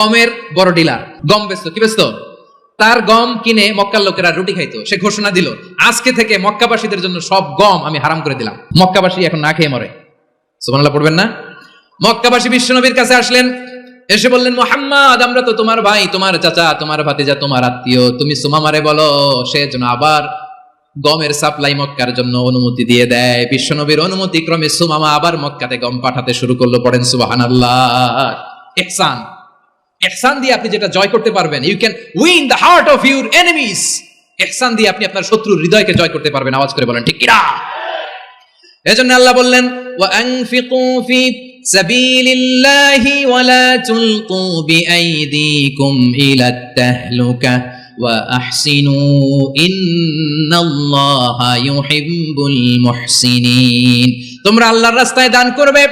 গমের বড় ডিলার। গম বেচতো, কি বেচতো? তার গম কিনে মক্কার লোকেরা রুটি খাইতো, সে ঘোষণা দিল, আজকে থেকে মক্কাবাসীদের জন্য সব গম আমি হারাম করে দিলাম। মক্কাবাসী এখন না খেয়ে মরে। সুবহানাল্লাহ, পড়বেন না? মক্কাবাসী বিশ্বনবীর কাছে আসলেন, এসে বললেন, মোহাম্মদ, আমরা তো তোমার ভাই, তোমার চাচা, তোমার ভাতিজা, তোমার আত্মীয়। তুমি সুমামারে বলো, সে যেন আবার গমের সাপ্লাই মক্কার জন্য অনুমতি দিয়ে দেয়। বিশ্বনবীর অনুমতি ক্রমে সুমামা আবার মক্কাতে গম পাঠাতে শুরু করল, পড়েন সুবাহান আল্লাহ ইহসান। এহসান দিয়ে আপনি যেটা জয় করতে পারবেন you can win the heart of your enemies এহসান দিয়ে আপনি আপনার শত্রুর হৃদয়কে জয় করতে পারবেন, আওয়াজ করে বলেন, ঠিক কিনা? এজন্য আল্লাহ বললেন ওয়া আনফিকু ফি সাবিলিল্লাহি ওয়া লা তুলকু বিআইদিকুম ইলা তাহলুকা ওয়া আহসিনু ইন্নাল্লাহা ইউহিব্বুল মুহসিনিন. তোমরা আল্লাহর রাস্তায় দান করবে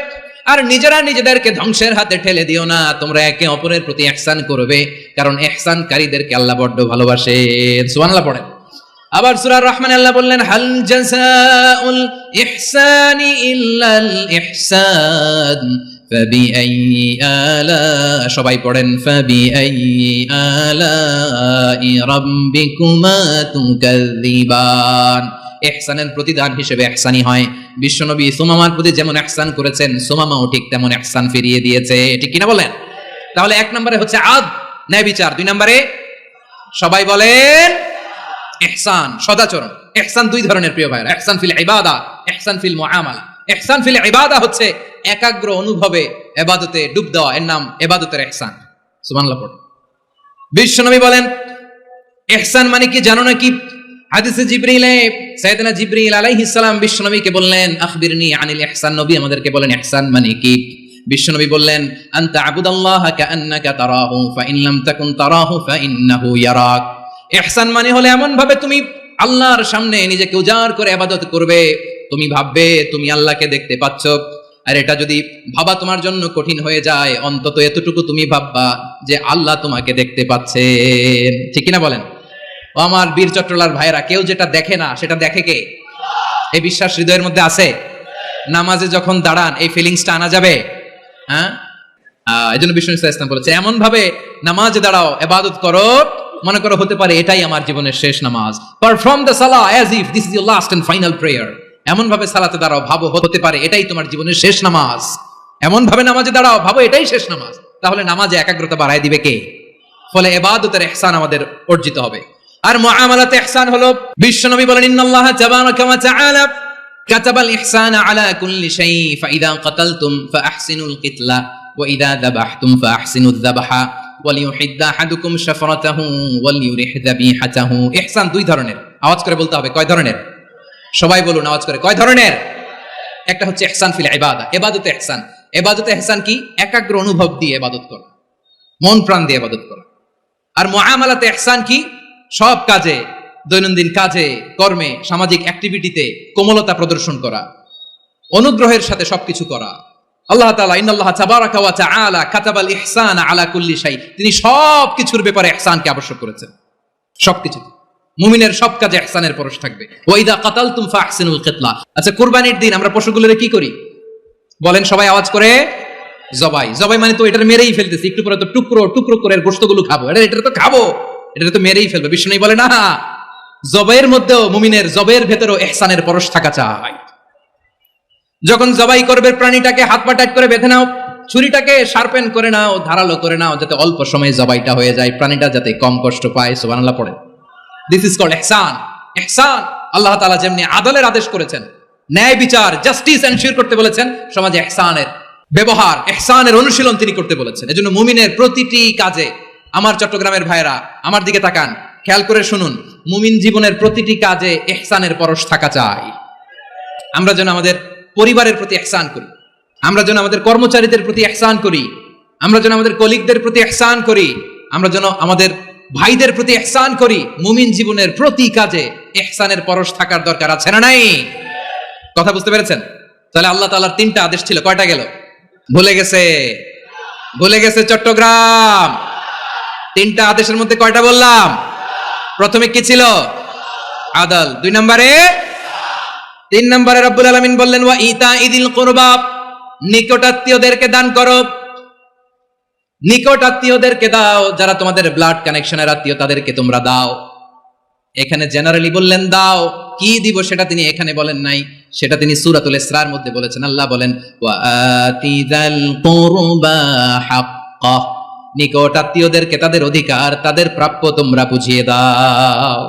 আর নিজেরা নিজেদেরকে ধ্বংসের হাতে ঠেলে দিও না তোমরা একে অপরের প্রতি ইহসান করবে কারণ ইহসানকারীদেরকে আল্লাহ বড্ড ভালোবাসেন সুবহানাল্লাহ পড়েন আবার সূরা রহমান আল্লাহ বললেন হাল জাযাউল ইহসানি ইল্লাল ইহসান فبأي آلاء সবাই পড়েন فبأي آلاء ربكما تكذبان ইহসানের প্রতিদান হিসেবে ইহসানি হয়। বিশ্বনবী সোমামার প্রতি যেমন ইহসান করেছেন, সুমামাও ঠিক তেমন ইহসান ফিরিয়ে দিয়েছে। ঠিক কিনা বলেন? তাহলে এক নম্বরে হচ্ছে আদ, ন্যায় বিচার। দুই নম্বরে সবাই বলেন ইহসান সদাচরণ। ইহসান দুই ধরনের প্রিয় ভাইরা ইহসান ফিল ইবাদা ইহসান ফিল মুআমালা। ইহসান ফিল ইবাদা হচ্ছে একাগ্র অনুভবে এবাদতে ডুব দেওয়া। এর নাম এবাদতের ইহসান সুবহানাল্লাহ, পড়ো। বিশ্বনবী বলেন ইহসান মানে কি জানো নাকি? হাদিসে জিবরিলে জিবরিল বিশ্বনবীকে বললেন, আখবিরনি আনিল ইহসান। নবী আমাদেরকে বলেন, ইহসান মানে কি? বিশ্বনবী বললেন কাআন্নাকা তারাহু ফাইন লাম তাকুন তারাহু ফাইন্নাহু ইয়ারাক। ইহসান মানে হলে এমন ভাবে তুমি আল্লাহর সামনে নিজেকে উজাড় করে ইবাদত করবে। তুমি ভাববে, তুমি আল্লাহকে দেখতে পাচ্ছ। আর এটা যদি ভাবা তোমার জন্য কঠিন হয়ে যায়, অন্তত এতটুকু তুমি ভাববা যে আল্লাহ তোমাকে দেখতে পাচ্ছেন। ঠিক কিনা বলেন? আমার বীর চট্টলার ভাইরা কেউ যেটা দেখে না, সেটা দেখে কে? এই বিশ্বাস হৃদয়ের মধ্যে আছে? নামাজে যখন দাঁড়ান, এই ফিলিংসটা আনা যাবে? হ্যাঁ? এই জন্য বিষ্ণু ইসলাম বলেছে এমন ভাবে নামাজে দাঁড়াও, এবাদত করো, মনে করো হতে পারে এটাই আমার জীবনের শেষ নামাজ। পারফর্ম দ্য সালা as if this is your last and final prayer এমন ভাবে সালাতে দাঁড়াও, ভাবো, হতে পারে এটাই তোমার জীবনের শেষ নামাজ। এমন ভাবে নামাজে দাঁড়াও, ভাবো, এটাই শেষ নামাজ। তাহলে নামাজে একাগ্রতা বাড়ায় দিবে কে? ফলে এবাদতের ইহসান আমাদের অর্জিত হবে। আর মুআমালাতে ইহসান হলো বিশ্বনবী বলেন, ইন্নাল্লাহ তাআলা কাতাবাল ইহসানা আলা কুল্লি ফাইদা কাতালতুম ফাআহসিনুল কিতলা ওয়ালিউহিদ্দা আহাদুকুম শাফরাতাহু ওয়ালিউরিহ যাবিহাতাহু ইহসান দুই ধরনের। আওয়াজ করে বলতে হবে, কয় ধরনের? সবাই বলুন, আওয়াজ করে, কয় ধরনের? একটা হচ্ছে ইহসান ফিল ইবাদা, ইবাদতে ইহসান। ইবাদতে ইহসান কি? একাগ্র অনুভব দিয়ে ইবাদত করা, মন প্রাণ দিয়ে ইবাদত করা। আর মুআমালাতে ইহসান কি? সব কাজে, দৈনন্দিন কাজে, কর্মে, সামাজিক অ্যাক্টিভিটিতে কোমলতা প্রদর্শন করা, অনুগ্রহের সাথে সবকিছু করা। আল্লাহ তাআলা, ইন্নাল্লাহ তাবারাকা ওয়া তাআলা কাতাবাল ইহসান আলা কুল্লি শাই। তিনি সব কিছুর ব্যাপারে ইহসানকে আবশ্যক করেছেন। সবকিছু মুমিনের সব কাজে ইহসানের পরশ থাকবে। ওয়াইদা কাতালতুম ফাহসিনুল কিতলা। আচ্ছা কুরবানির দিন আমরা পশুগুলোরে কি করি? বলেন, সবাই আওয়াজ করে? জবাই। জবাই মানে তো এটার মেরেই ফেলতেছি। একটু পরে তো টুকরো টুকরো করে গোস্তগুলো খাব। এটা এটা তো খাব। এটা তো মেরেই ফেলবে বিষ্ণু বলে না। জবাইয়ের মধ্যেও মুমিনের জবের ভেতরেও এহসানের পরশ থাকা চাই। যখন জবাই করবে, প্রাণীটাকে হাত পা টাইট করে বেঁধে নাও, ছুরিটাকে শার্পেন করে নাও, ধারালো করে নাও, যাতে অল্প সময়ে জবাইটা হয়ে যায়, প্রাণীটা যাতে কম কষ্ট পায়, সুবহানাল্লাহ পড়ে দিস ইজ কল্ড এহসান এহসান আল্লাহ তাআলা যেমনি আদলের আদেশ করেছেন, ন্যায় বিচার জাস্টিস এনশিওর করতে বলেছেন, সমাজে এহসানের ব্যবহার এহসানের অনুশীলন তিনি করতে বলেছেন। এজন্য মুমিনের প্রতিটি কাজে আমার চট্টগ্রামের ভাইরা আমার দিকে তাকান। খেয়াল করে শুনুন, মুমিন জীবনের প্রতিটি কাজে এহসানের পরশ থাকা চাই। আমরা যেন আমাদের পরিবারের প্রতি এহসান করি। আমরা যেন আমাদের কর্মচারীদের প্রতি এহসান করি। আমরা যেন আমাদের কলিগদের প্রতি এহসান করি। আমরা যেন আমাদের ভাইদের প্রতি এহসান করি। মুমিন জীবনের প্রতি কাজে এহসানের পরশ থাকার দরকার আছে না নাই? কথা বুঝতে পেরেছেন? তাহলে আল্লাহ তাআলার তিনটা আদেশ ছিল। কয়টা গেল? ভুলে গেছে। ভুলে গেছে চট্টগ্রাম। তিনটা আদেশের মধ্যে কয়টা বললাম? প্রথমে কি ছিল? আদল। দুই নম্বরে? তিন নম্বরে রব্বুল আলামিন বললেন, ওয়া ইতা ইদিল কুরবা নিকটাত্মীয়দেরকে দান করো। নিকট আত্মীয়দেরকে দাও, যারা তোমাদের ব্লাড কানেকশনের আত্মীয়, তাদেরকে তোমরা দাও। এখানে জেনারেলি বললেন, দাও। কি দিব সেটা তিনি এখানে বলেন নাই। সেটা তিনি সূরাতুল ইসরার মধ্যে বলেছেন। আল্লাহ বলেন, ওয়া আতিযাল কুরবা হাক্কা। নিকট আত্মীয়দেরকে তাদের অধিকার, তাদের প্রাপ্য তোমরা বুঝিয়ে দাও।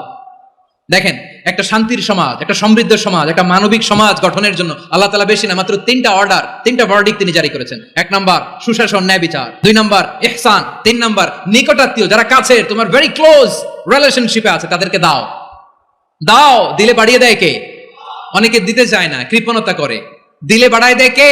দেখেন, একটা শান্তির সমাজ, একটা সমৃদ্ধ সমাজ, একটা মানবিক সমাজ গঠনের জন্য আল্লাহ তালা বেশি না, মাত্র তিনটা অর্ডার তিনটা ভার্ডিক তিনি জারি করেছেন। এক নাম্বার, সুশাসন, ন্যায় বিচার। দুই নাম্বার ইহসান তিন নাম্বার, নিকটাত্মীয়, যারা কাছের তোমার ভেরি ক্লোজ রিলেশনশিপে আছে, তাদেরকে দাও। দাও, দিলে বাড়িয়ে দেয় কে? অনেকে দিতে চায় না, কৃপণতা করে। দিলে বাড়ায় দেয় কে?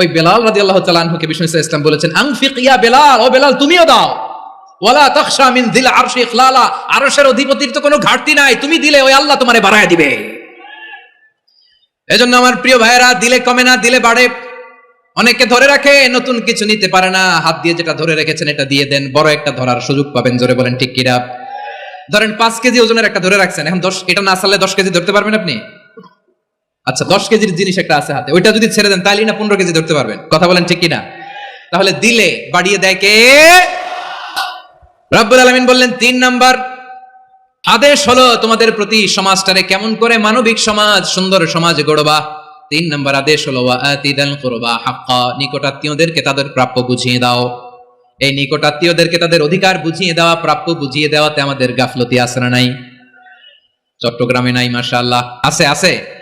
ওই বেলাল রাদি আল্লাহ তালানহুকে বিষ্ণু ইসলাম বলেছেন, আংফিক ইয়া বেলাল, ও বেলাল, তুমিও দাও। ওয়ালা তখশা মিন দিল আরশি ইখলালা, আরশের অধিপতির তো কোনো ঘাটতি নাই, তুমি দিলে, ওই আল্লাহ তোমারে বাড়ায় দিবে। এজন্য আমার প্রিয় ভাইয়েরা, দিলে কমে না, দিলে বাড়ে। অনেকে ধরে রাখে, নতুন কিছু নিতে পারে না। হাত দিয়ে যেটা ধরে রেখেছেন, এটা দিয়ে দেন। বড় একটা ধরার সুযোগ পাবেন, জোরে বলেন, ঠিক কিরা ধরেন পাঁচ কেজি ওজনের একটা ধরে রাখছেন, এখন দশ, এটা না চাললে দশ কেজি ধরতে পারবেন আপনি? আচ্ছা দশ কেজির জিনিস একটা আছে হাতে। ওইটা যদি ছেড়ে দেন তাহলে না পনেরো কেজি ধরতে পারবেন। কথা বলেন ঠিক কিনা? তাহলে দিলে বাড়িয়ে দেয় কে? রব্বুল আলমিন বললেন, তিন নাম্বার, আদেশ হলো তোমাদের প্রতি সমাজটারে কেমন করে মানবিক সমাজ, সুন্দর সমাজ গড়বা। তিন নম্বর আদেশ হলো কুরবা হাক্কা, নিকটাত্মীয়দেরকে তাদের প্রাপ্য বুঝিয়ে দাও। এই নিকটাত্মীয়দেরকে তাদের অধিকার বুঝিয়ে দেওয়া, প্রাপ্য বুঝিয়ে দেওয়াতে আমাদের গাফলতি আছে না নাই? চট্টগ্রামে নাই, মাশাআল্লাহ। আছে আছে।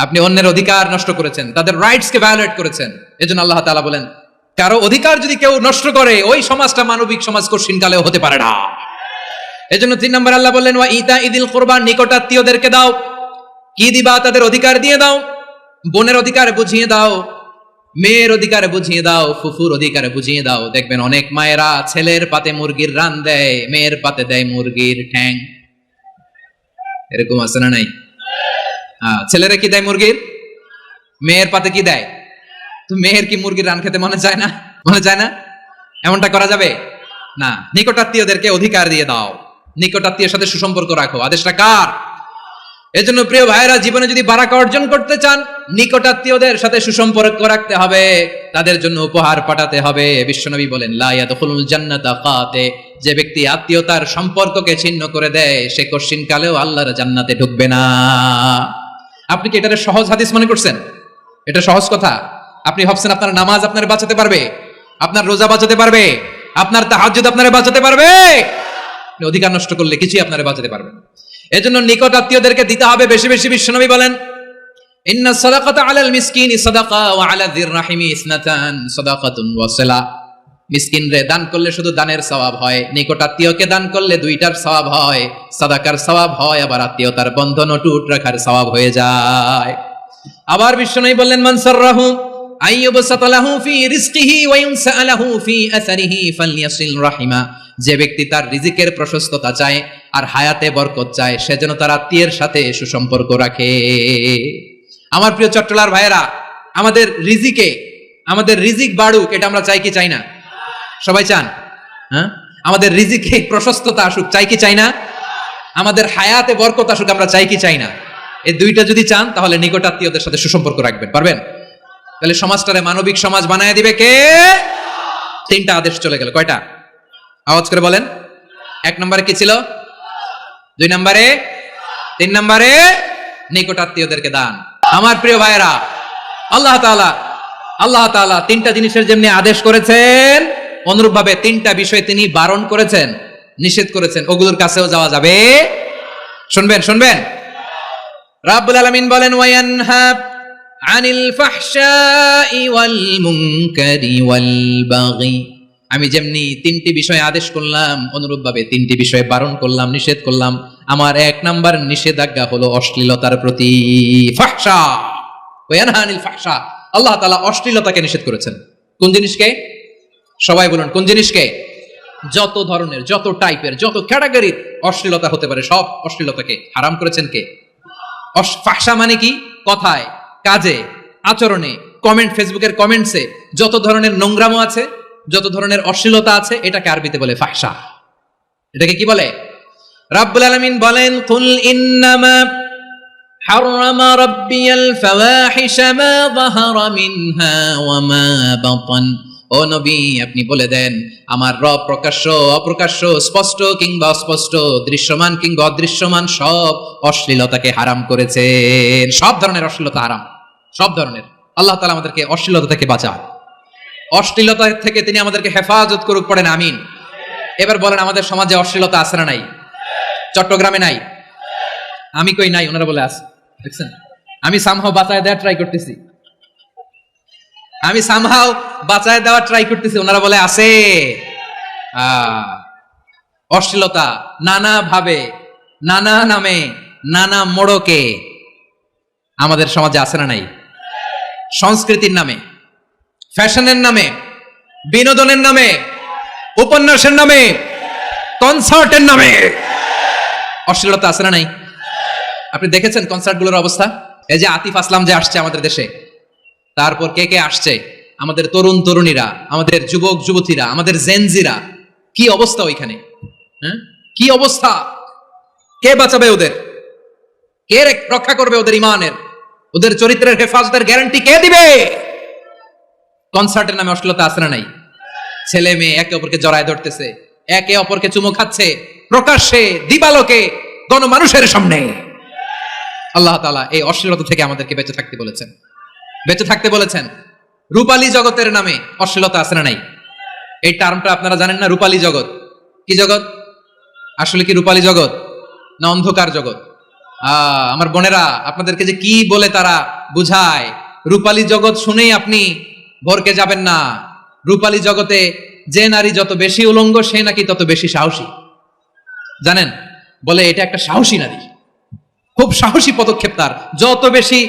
আপনি অন্যের অধিকার নষ্ট করেছেন, তাদের রাইটস কে ভায়োলেট করেছেন। এজন্য আল্লাহ তাআলা বলেন, কারও অধিকার যদি কেউ নষ্ট করে, ওই সমাজটা মানবিক সমাজ কঠিন কালেও হতে পারে না। এজন্য তিন নম্বর আল্লাহ বললেন, ওয়া ইতা ইদিল কোরবান নিকটাত্মীয়দেরকে দাও। কি দিবা তাদের অধিকার দিয়ে দাও। বোনের অধিকার বুঝিয়ে দাও। মেয়ের অধিকার বুঝিয়ে দাও। ফুফুর অধিকার বুঝিয়ে দাও। দেখবেন অনেক মায়েরা ছেলের পাতে মুরগির রান দেয়, মেয়ের পাতে দেয় মুরগির ঠ্যাং। এরকম আছে না নাই? ছেলেরা কি দেয় মুরগির? মেয়ের পাতে কি দেয়? তো মেয়ের কি মুরগির রান খেতে মনে চায় না? মনে চায় না? এমনটা করা যাবে? না। নিকটাত্মীয়দেরকে অধিকার দিয়ে দাও। নিকটাত্মীয়ের সাথে সুসম্পর্ক রাখো। আদেশটা কার? এজন্য প্রিয় ভাইয়েরা, জীবনে যদি বারাকা অর্জন করতে চান, নিকটাত্মীয়দের সাথে সুসম্পর্ক রাখতে হবে। তাদের জন্য উপহার পাঠাতে হবে। বিশ্বনবী বলেন, লা ইয়াদখুলুল জান্নাতা কাতে যে ব্যক্তি আত্মীয়তার সম্পর্ককে ছিন্ন করে দেয়, সে কশিন কালেও আল্লাহর জান্নাতে ঢুকবে না। আপনি কি এটারে সহজ হাদিস মনে করছেন? এটা সহজ কথা। আপনি ভাবছেন আপনার নামাজ আপনার বাঁচাতে পারবে, আপনার রোজা বাঁচাতে পারবে, আপনার তাহাজ্জুদ আপনারে বাঁচাতে পারবে। অধিকার নষ্ট করলে কিছুই আপনারে বাঁচাতে পারবে না। এজন্য নিকট আত্মীয়দেরকে দিতে হবে, বেশি বেশি বিশ্বনবী বলেন, ইন্না সাদাকাতা আলাল মিসকিনি সাদাকা ওয়া আলা যির রাহিমি ইসনাতান সাদাকাতুন ওয়া সিলা। মিসকিন রে দান করলে শুধু দানের সওয়াব হয় নিকট আত্মীয়কে দান করলে দুইটার সওয়াব হয়, সাদাকার সওয়াব হয়, আবার আত্মীয়তার বন্ধন টুট রাখার সওয়াব হয়ে যায়। আবার বিশ্বনবী বললেন, মান ফালইয়াসিল রাহিমা। যে ব্যক্তি তার রিজিকের প্রশস্ততা চায় আর হায়াতে বরকত চায়, সে যেন তার আত্মীয়ের সাথে সুসম্পর্ক রাখে। আমার প্রিয় চট্টলার ভাইয়েরা, আমাদের রিজিকে, আমাদের রিজিক বাড়ুক, এটা আমরা চাই কি, চাই না? সবাই চান? হ্যাঁ? আমাদের রিজিকে প্রশস্ততা আসুক, চাই কি চাই না? আমাদের হায়াতে বরকত আসুক, আমরা চাই কি চাই না? এই দুইটা যদি চান, তাহলে নিকটাত্মীয়দের সাথে সুসম্পর্ক রাখবেন, পারবেন? তাহলে সমাজটারে মানবিক সমাজ বানায় দিবে কে? তিনটা আদেশ চলে গেল, কয়টা? আওয়াজ করে বলেন। এক নম্বরে কি ছিল? দুই নম্বরে? তিন নম্বরে? নিকটাত্মীয়দেরকে দান। আমার প্রিয় ভাইয়েরা, আল্লাহ তাআলা আল্লাহ তাআলা তিনটা জিনিসের যেমনি আদেশ করেছেন অনুরূপ ভাবে তিনটা বিষয় তিনি বারণ করেছেন, নিষেধ করেছেন, ওগুলোর কাছেও যাওয়া যাবে। শুনবেন শুনবেন? রাব্বুল আলামিন বলেন ওয়ায়ানহা আনিল ফাহশাই ওয়াল মুনকারি ওয়াল বাগি। আমি যেমনি তিনটি বিষয় আদেশ করলাম, অনুরূপভাবে তিনটি বিষয় বারণ করলাম, নিষেধ করলাম, আমার এক নাম্বার নিষেধাজ্ঞা হলো অশ্লীলতার প্রতি ফাহশা। ওয়ায়ানহা আনিল ফাহশা। আল্লাহ তাআলা অশ্লীলতাকে নিষেধ করেছেন। কোন জিনিসকে? সবাই বলুন কোন জিনিসকে যত ধরনের যত টাইপের যত ক্যাটাগরির অশ্লীলতা হতে পারে সব অশ্লীলতাকে হারাম করেছেন কে অস- ফাহশা মানে কি কথায় কাজে আচরণে কমেন্ট ফেসবুকের কমেন্টসে যত ধরনের নোংরামো আছে যত ধরনের অশ্লীলতা আছে এটাকে আরবিতে বলে ফাহশা এটাকে কি বলে রাব্বুল আলামিন বলেন কুল ইন্নামা حرم ربي الفواحش ما ظهر منها وما بطن ও নবী, আপনি বলে দেন, আমার রব প্রকাশ্য, অপ্রকাশ্য, স্পষ্ট কিংবা অস্পষ্ট, দৃশ্যমান কিংবা অদৃশ্যমান, সব অশ্লীলতাকে হারাম করেছেন। সব ধরনের অশ্লীলতা হারাম। সব ধরনের। আল্লাহ তালা আমাদেরকে অশ্লীলতা থেকে বাঁচান। অশ্লীলতা থেকে তিনি আমাদেরকে হেফাজত করুক, পড়েন, আমিন। এবার বলেন, আমাদের সমাজে অশ্লীলতা আছে না নাই? চট্টগ্রামে নাই? আমি কই নাই? ওনারা বলে আছে। দেখছেন? আমি সামহাও বাঁচায় দেওয়ার ট্রাই করতেছি। আমি সামহাও বাঁচায় দেওয়ার ট্রাই করতেছি। ওনারা বলে, আছে। অশ্লীলতা, নানা ভাবে, নানা নামে, নানা মোড়কে আমাদের সমাজে আছে না নাই? সংস্কৃতির নামে, ফ্যাশনের নামে, বিনোদনের নামে, উপন্যাসের নামে, কনসার্টের নামে। অশ্লীলতা আছে না নাই? আপনি দেখেছেন কনসার্টগুলোর অবস্থা? এই যে আতিফ আসলাম যে আসছে আমাদের দেশে। তারপর কে কে আসছে? আমাদের তরুণ তরুণীরা, আমাদের যুবক যুবতীরা, আমাদের জেনজিরা কি অবস্থা ওইখানে? হ্যাঁ? কি অবস্থা? কে বাঁচাবে ওদের? কে রক্ষা করবে ওদের ইমানের? ওদের চরিত্রের হেফাজতের গ্যারান্টি কে দিবে? কনসার্টের নামে অশ্লীলতা আসে না নাই? ছেলে মেয়ে একে অপরকে জড়ায় ধরতেছে, একে অপরকে চুমো খাচ্ছে, প্রকাশ্যে দিবালোকে গণমানুষের সামনে। আল্লাহ তাআলা এই অশ্লীলতা থেকে আমাদেরকে বেঁচে থাকতে বলেছেন। বেঁচে থাকতে বলেছেন। রূপালী জগতের নামে অশ্লীলতা আছে না নাই? এই টার্মটা আপনারা জানেন না, রূপালী জগৎ। কি জগৎ? আসলে কি রূপালী জগৎ? না অন্ধকার জগৎ? আমার বোনেরা, আপনাদেরকে যে কি বলে তারা বুঝায়। রূপালী জগৎ শুনেই আপনি ভরকে যাবেন না। রূপালী জগতে যে নারী যত বেশি উলঙ্গ, সে নাকি তত বেশি সাহসী। জানেন? বলে এটা একটা সাহসী নারী। খুব সাহসী পদক্ষেপ তার। যত বেশি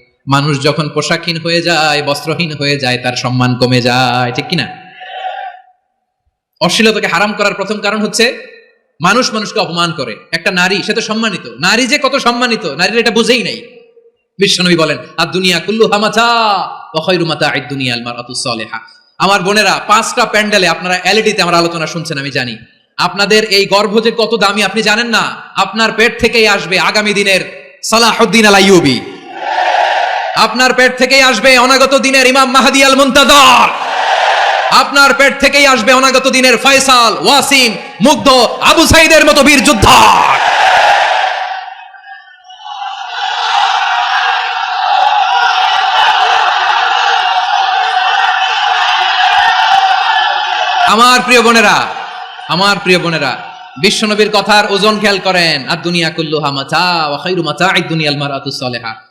মানুষ যখন পোশাকহীন হয়ে যায়, বস্ত্রহীন হয়ে যায়, তার সম্মান কমে যায়, ঠিক কিনা? অশ্লীলতাকে হারাম করার প্রথম কারণ হচ্ছে মানুষ মানুষকে অপমান করে। একটা নারী, সে তো সম্মানিত। নারী যে কত সম্মানিত, নারীর এটা বুঝেই নাই। বিশ্বনবী বলেন আর দুনিয়া কুল্লু হামাচা দুনিয়া আলমার আমার বোনেরা, পাঁচটা প্যান্ডেলে আপনারা এলইডিতে আমার আলোচনা শুনছেন, আমি জানি। আপনাদের এই গর্ভ যে কত দামি, আপনি জানেন না? আপনার পেট থেকেই আসবে আগামী দিনের সালাহুদ্দিন আল আইয়ুবি আপনার পেট থেকেই আসবে অনাগত দিনের ইমাম মাহাদি আল মুন্তাদর আপনার পেট থেকেই আসবে অনাগত দিনের ফয়সাল, ওয়াসিম, মুগ্ধ আবু সাইদের মতো বীর যুদ্ধ আমার প্রিয় বোনেরা, আমার প্রিয় বোনেরা, বিশ্বনবীর কথার ওজন খেয়াল করেন। আর দুনিয়া কুল্লুহা মাচা ওয়াখাইরু মাচা দুনিয়াল মারাতু সলেহা।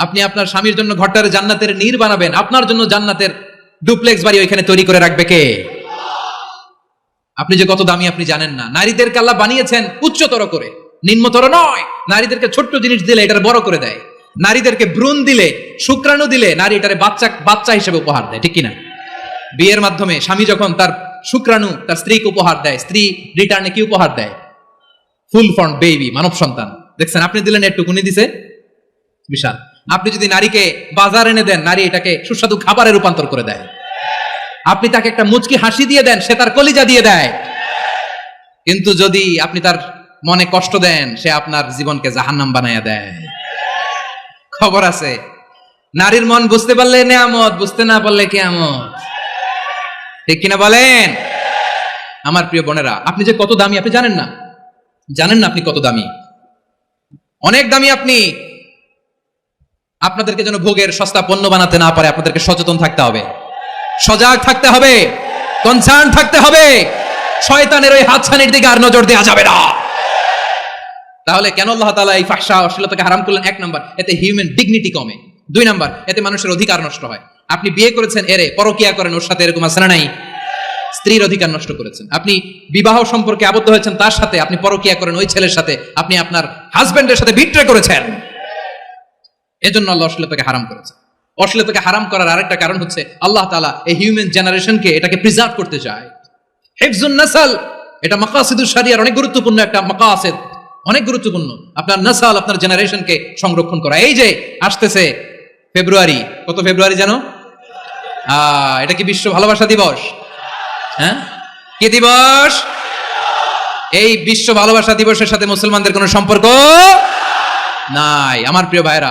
আপনি আপনার স্বামীর জন্য ঘরটারে জান্নাতের নীর বানাবেন। আপনার জন্য জান্নাতের ডুপ্লেক্স বাড়ি ওইখানে তৈরি করে রাখবে কে? আপনি যে কত দামি আপনি জানেন না। নারীদেরকে আল্লাহ বানিয়েছেন উচ্চতর করে। নিম্নতর নয়। নারীদেরকে ছোট্ট জিনিস দিলে এটার বড় করে দেয়। নারীদেরকে ভ্রূণ দিলে, শুক্রাণু দিলে নারী এটারে বাচ্চা বাচ্চা হিসেবে উপহার দেয়, ঠিক কিনা? বিয়ের মাধ্যমে স্বামী যখন তার শুক্রাণু, তার স্ত্রীকে উপহার দেয়, স্ত্রী রিটার্নে কি উপহার দেয়? ফুল ফর্ম বেবি মানব সন্তান। দেখছেন, আপনি দিলেন একটুকুনি দিছে? বিশাল। আপনি যদি নারীকে বাজার এনে দেন, নারী এটাকে সুস্বাদু খাবারে রূপান্তর করে দেয়। আপনি তাকে একটা মুচকি হাসি দিয়ে দেন, সে তার কলিজা দিয়ে দেয়। কিন্তু যদি আপনি তার মনে কষ্ট দেন, সে আপনার জীবনকে জাহান্নাম বানাইয়া দেয়। খবর আছে, নারীর মন বুঝতে পারলে নেয়ামত, বুঝতে না পারলে কেমত ঠিক কিনা বলেন? আমার প্রিয় বোনেরা, আপনি যে কত দামি, আপনি জানেন না? জানেন না আপনি কত দামি? অনেক দামি আপনি। আপনাদেরকে যেন ভোগের সস্তা পণ্য বানাতে না পারে, আপনাদেরকে সচেতন থাকতে হবে। সজাগ থাকতে হবে, কনসার্ন থাকতে হবে। শয়তানের ওই হাতছানির দিকে আর নজর দেওয়া যাবে না। তাহলে কেন আল্লাহ তাআলা এই ফাহশা অশ্লীলতাকে হারাম করলেন? এক নাম্বার, এতে হিউম্যান ডিগনিটি কমে। দুই নাম্বার, এতে মানুষের অধিকার নষ্ট হয়। আপনি বিয়ে করেছেন, এরে পরকিয়া করেন, ওর সাথে এরকম আছে না নাই? স্ত্রীর অধিকার নষ্ট করেছেন। আপনি বিবাহ সম্পর্কে আবদ্ধ হয়েছেন, তার সাথে আপনি পরকিয়া করেন, ওই ছেলের সাথে আপনি আপনার হাজবেন্ডের সাথে বিট্রে করেছেন। এজন্য আল্লাহ অশ্লীলতাকে হারাম করেছেন অশ্লীলতাকে হারাম করার আরেকটা কারণ হচ্ছে আল্লাহ তালা এই হিউম্যান জেনারেশনকে এটাকে প্রিজার্ভ করতে চায়। হেফজুন নাসাল, এটা মাকাসিদুর শরিয়ার অনেক গুরুত্বপূর্ণ একটা মাকাসিদ। অনেক গুরুত্বপূর্ণ। আপনার নাসাল আপনার জেনারেশনকে সংরক্ষণ করা। এই যে আসতেছে ফেব্রুয়ারি, কত ফেব্রুয়ারি জানো? এটা কি বিশ্ব ভালোবাসা দিবস? হ্যাঁ? কি দিবস? এই বিশ্ব ভালোবাসা দিবসের সাথে মুসলমানদের কোনো সম্পর্ক নাই। আমার প্রিয় ভাইরা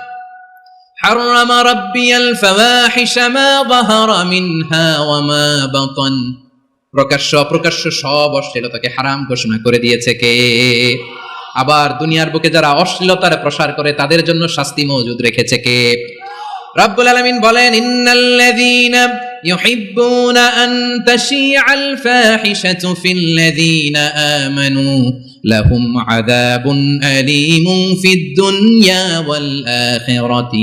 حرم ربي الفواحش ما ظهر منها وما بطن প্রকাশ্য অপ্রকাশ্য সব অশ্লীলতাকে হারাম ঘোষণা করে দিয়েছে কে আবার দুনিয়ার বুকে যারা অশ্লীলতার প্রসার করে তাদের জন্য শাস্তি মজুদ রেখেছে কে রব্বুল আলামিন বলেন ইন্নাল্লাযীনা ইউহিব্বুনা আন তাশিআল ফাহিশাতু ফিল্লাযীনা আমানু লাহুম আযাবুন আলীমুন ফিদ দুনিয়া ওয়াল আখিরাতি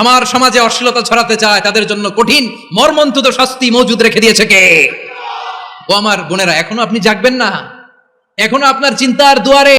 আমার সমাজে অশ্লীলতা ছড়াতে চায়, তাদের জন্য কঠিন মর্মন্তুদ শাস্তি মজুদ রেখে দিয়েছে কে? ও আমার বোনেরা, এখনও আপনি জাগবেন না। এখনও আপনার চিন্তার দুয়ারে